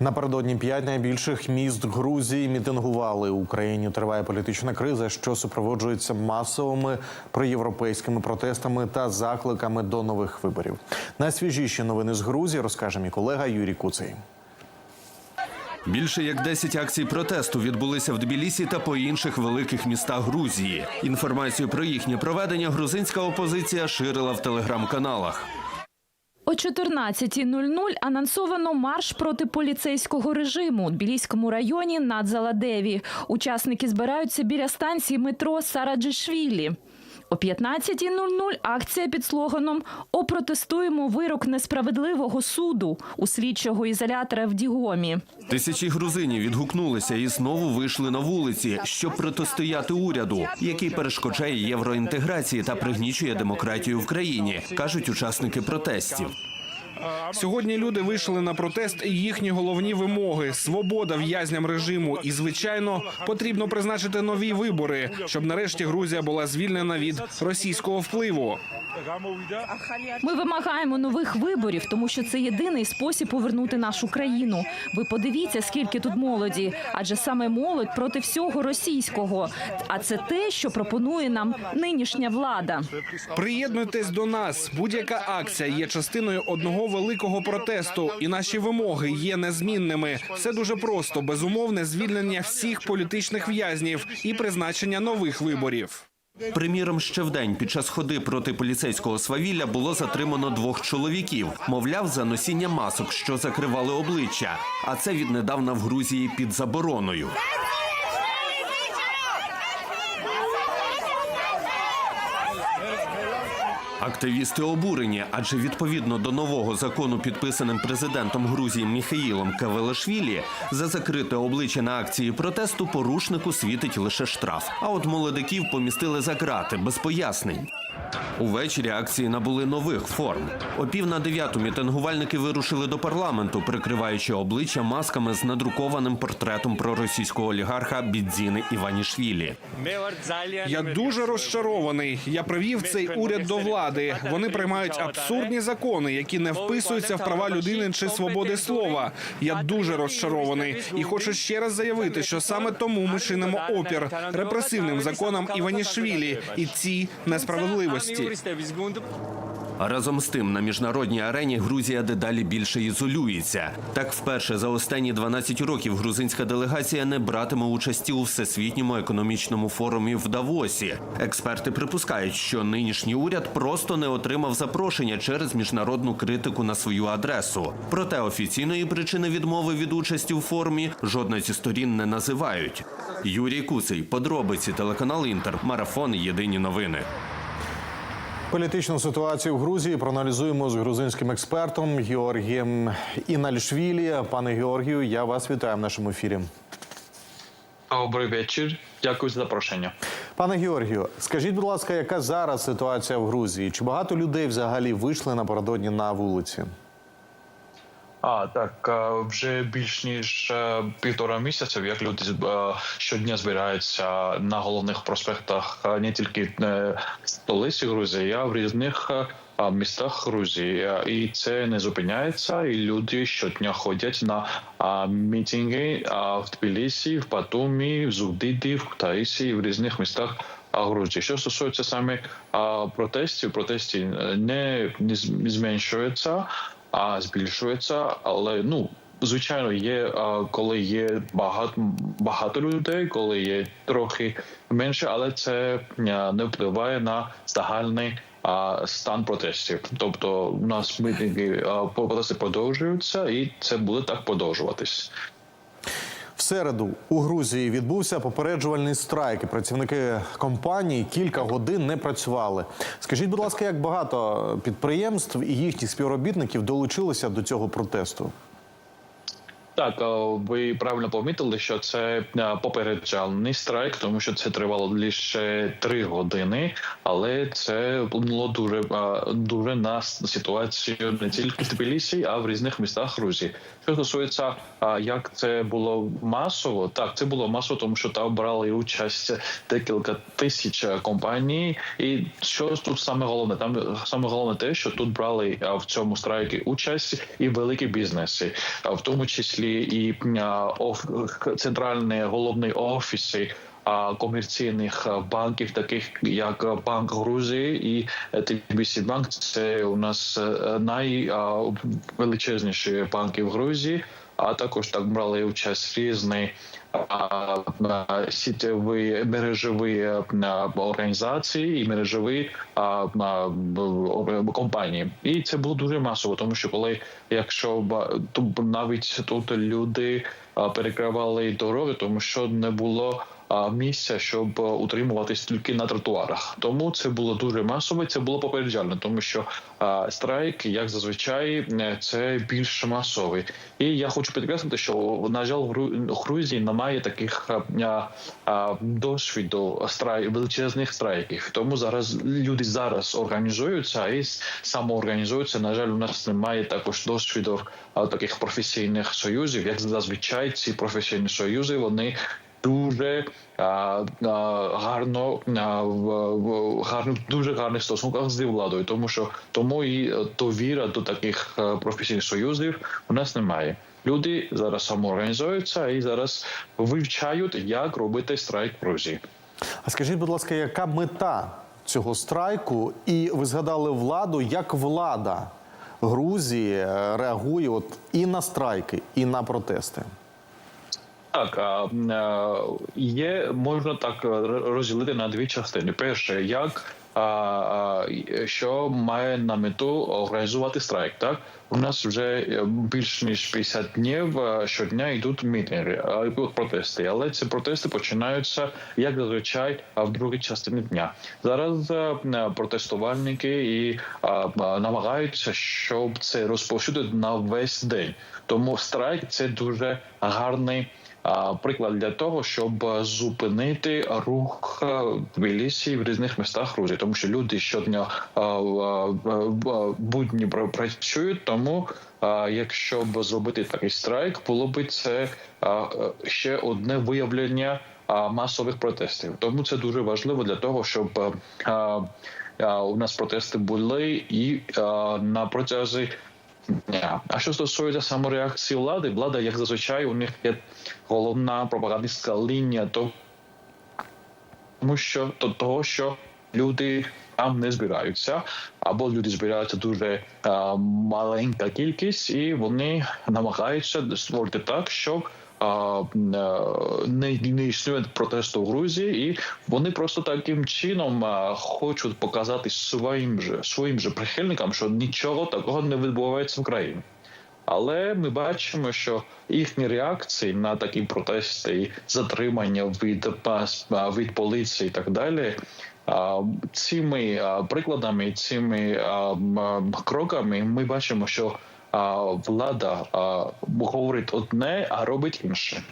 Напередодні п'ять найбільших міст Грузії мітингували. У Україні триває політична криза, що супроводжується масовими проєвропейськими протестами та закликами до нових виборів. Найсвіжіші новини з Грузії розкаже мій колега Юрій Куций. Більше як 10 акцій протесту відбулися в Тбілісі та по інших великих містах Грузії. Інформацію про їхнє проведення грузинська опозиція ширила в телеграм-каналах. О 14.00 анонсовано марш проти поліцейського режиму у Тбіліському районі над Заладеві. Учасники збираються біля станції метро Сараджишвілі. О 15.00 акція під слоганом «Опротестуємо вирок несправедливого суду» у слідчого ізолятора в Дігомі. Тисячі грузинів відгукнулися і знову вийшли на вулиці, щоб протистояти уряду, який перешкоджає євроінтеграції та пригнічує демократію в країні, кажуть учасники протестів. Сьогодні люди вийшли на протест і їхні головні вимоги: свобода в'язням режиму. І, звичайно, потрібно призначити нові вибори, щоб нарешті Грузія була звільнена від російського впливу. Ми вимагаємо нових виборів, тому що це єдиний спосіб повернути нашу країну. Ви подивіться, скільки тут молоді, адже саме молодь проти всього російського. А це те, що пропонує нам нинішня влада. Приєднуйтесь до нас. Будь-яка акція є частиною одного великого протесту, і наші вимоги є незмінними. Все дуже просто: безумовне звільнення всіх політичних в'язнів і призначення нових виборів. Приміром, ще вдень під час ходи проти поліцейського свавілля було затримано двох чоловіків, мовляв, за носіння масок, що закривали обличчя. А це віднедавна в Грузії під забороною. Активісти обурені, адже відповідно до нового закону, підписаним президентом Грузії Міхаїлом Кавелашвілі, за закрите обличчя на акції протесту порушнику світить лише штраф. А от молодиків помістили за грати без пояснень. Увечері акції набули нових форм. О пів на дев'яту мітингувальники вирушили до парламенту, прикриваючи обличчя масками з надрукованим портретом проросійського олігарха Бідзіни Іванішвілі. Я дуже розчарований. Я привів цей уряд до влади. Вони приймають абсурдні закони, які не вписуються в права людини чи свободи слова. Я дуже розчарований і хочу ще раз заявити, що саме тому ми чинимо опір репресивним законам Іванішвілі і цій несправедливості. А разом з тим на міжнародній арені Грузія дедалі більше ізолюється. Так, вперше за останні 12 років грузинська делегація не братиме участі у всесвітньому економічному форумі в Давосі. Експерти припускають, що нинішній уряд просто не отримав запрошення через міжнародну критику на свою адресу. Проте офіційної причини відмови від участі в форумі жодна зі сторін не називають. Юрій Куций, подробиці, телеканал Інтер, марафон. Єдині новини. Політичну ситуацію в Грузії проаналізуємо з грузинським експертом Георгієм Інальшвілі. Пане Георгію, я вас вітаю в нашому ефірі. Добрий вечір. Дякую за запрошення. Пане Георгію, скажіть, будь ласка, яка зараз ситуація в Грузії? Чи багато людей взагалі вийшли напередодні на вулиці? А так вже більш ніж е, півтора місяця, як люди е, щодня збираються на головних проспектах е, не тільки столиці Грузії, а в різних містах Грузії, і це не зупиняється. І люди щодня ходять на мітинги в Тбілісі, в Батумі, в Зугдиді, в Таїсі, в різних містах. Грузії, що стосується саме а, протестів, протести е, не, не зменшуються, а збільшується. Але ну звичайно, є коли є багато багато людей, коли є трохи менше, але це не впливає на загальний стан протестів. Тобто, у нас митинги протести продовжуються, і це буде так продовжуватись. Середу у Грузії відбувся попереджувальний страйк. Працівники компанії кілька годин не працювали. Скажіть, будь ласка, як багато підприємств і їхніх співробітників долучилися до цього протесту? Так, ви правильно помітили, що це попереджальний страйк, тому що це тривало лише три години, але це вплинуло дуже дуже на ситуацію не тільки в Тбілісі, а в різних містах Грузії. Що стосується, як це було масово, так це було масово, тому що там брали участь декілька тисяч компаній. І що тут саме головне? Там саме головне те, що тут брали в цьому страйкі участь і великі бізнеси, в тому числі числі і оф- центральні головні офіси. Комерційних банків, таких як Банк Грузії і е, TBC Банк, це у нас е, найвеличезніші банки в Грузії. А також так брали участь різні сітєві мережеві а, організації і мережеві компанії. І це було дуже масово, тому що коли якщо навіть тут люди перекривали дороги, тому що не було. Місця, щоб утримуватись тільки на тротуарах, тому це було дуже масово. Це було попереджально, тому що страйк, як зазвичай, е, це більш масовий. І я хочу підкреслити, що на жаль, Грузії немає таких а, досвіду страй величезних страйків. Тому зараз люди зараз організуються і самоорганізуються. На жаль, у нас немає також досвіду таких професійних союзів. Як зазвичай, ці професійні союзи вони. Дуже гарно в, гарно, дуже гарних стосунках з владою, тому що тому і е, довіра до таких е, професійних союзів у нас немає. Люди зараз самоорганізуються і зараз вивчають, як робити страйк в Грузії. А скажіть, будь ласка, яка мета цього страйку? І ви згадали владу, як влада Грузії е, реагує от і на страйки, і на протести? Так, е, є можна так е, розділити на дві частини. Перше, як а, що має на мету організувати страйк. Так у нас вже е, більш ніж 50 днів е, щодня йдуть мітинги, йдуть протести. Але ці протести починаються як зазвичай в другій частині дня. Зараз е, е, протестувальники і намагаються, щоб це розповсюдити на весь день. Тому страйк це дуже гарний приклад для того, щоб е, зупинити рух е, в Тбілісі різних містах Грузії, тому що люди щодня а, будні працюють. Тому якщо б зробити такий страйк, було б це е, ще одне виявлення масових протестів. Тому це дуже важливо для того, щоб е, у нас протести були і на протязі дня. А що стосується самореакції влади, влада, як зазвичай, у них є головна пропагандистська лінія, тому що до того, що люди там не збираються, або люди збираються дуже а, маленька кількість, і вони намагаються створити так, щоб. Е, Не, не існує протесту в Грузії, і вони просто таким чином а, хочуть показати своїм же своїм же прихильникам, що нічого такого не відбувається в країні. Але ми бачимо, що їхні реакції на такі протести, і затримання від пас- від поліції і так далі. а, Цими прикладами, цими кроками ми бачимо, що влада а, говорить одне, а робить інше.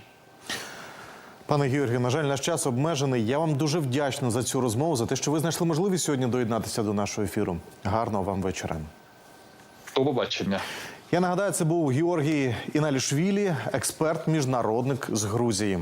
Пане Георгію, на жаль, наш час обмежений. Я вам дуже вдячний за цю розмову, за те, що ви знайшли можливість сьогодні доєднатися до нашого ефіру. Гарного вам вечора. До побачення. Я нагадаю, це був Георгій Іналішвілі, експерт, міжнародник з Грузії.